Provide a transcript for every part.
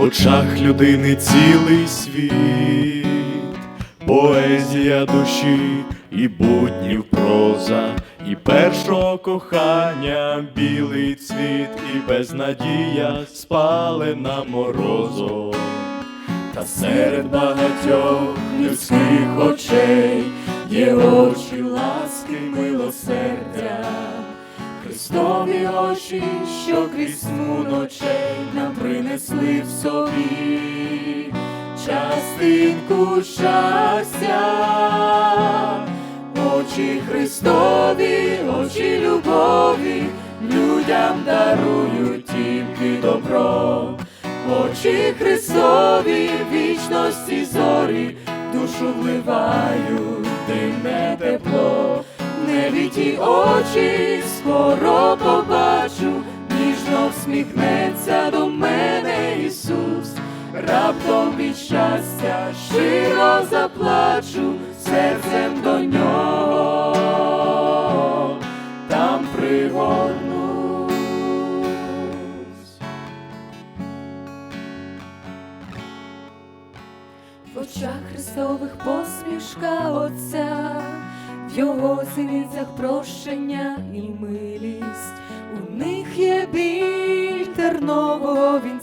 В очах людини цілий світ, поезія душі і буднів проза, і першого кохання білий цвіт, і безнадія спалена морозом. Та серед багатьох людських очей є очі ласки милосердя, Христові очі, що крізь принесли в собі частинку щастя, очі Христові, очі любові, людям дарують тільки добро. Очі Христові вічності зорі, душу вливають дивне тепло, небі ті очі скоро побачу, ніжно всміхнеться до мене Ісус, раптом від щастя щиро заплачу серцем до нього, там пригорнусь. В очах Христових посмішка Отця, в його синицях прощення і милість,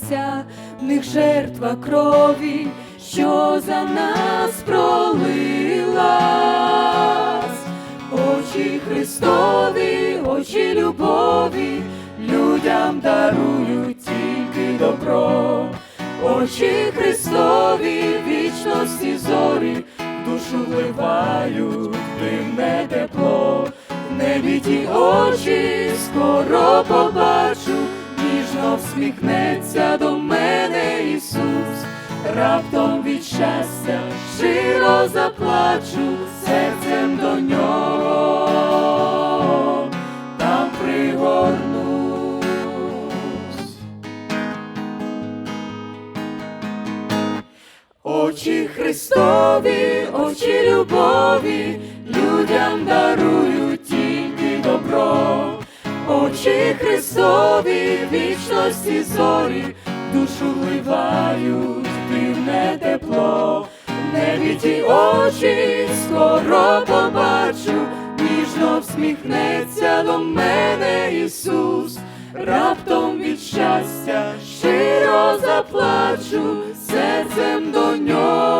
вінця, в них жертва крові, що за нас пролилась. Очі Христові, очі любові, людям дарують тільки добро. Очі Христові вічності зорі, душу вливають дивне тепло, небі ті очі скоро побачу, ніжно всміхнеться до мене Ісус, раптом від щастя щиро заплачу серцем до нього, там пригорнусь. Очі Христові, очі любові, людям дарують Очі Христові, вічності зорі, душу вливають дивне тепло. В небі ті очі скоро побачу, ніжно всміхнеться до мене Ісус, раптом від щастя щиро заплачу серцем до нього.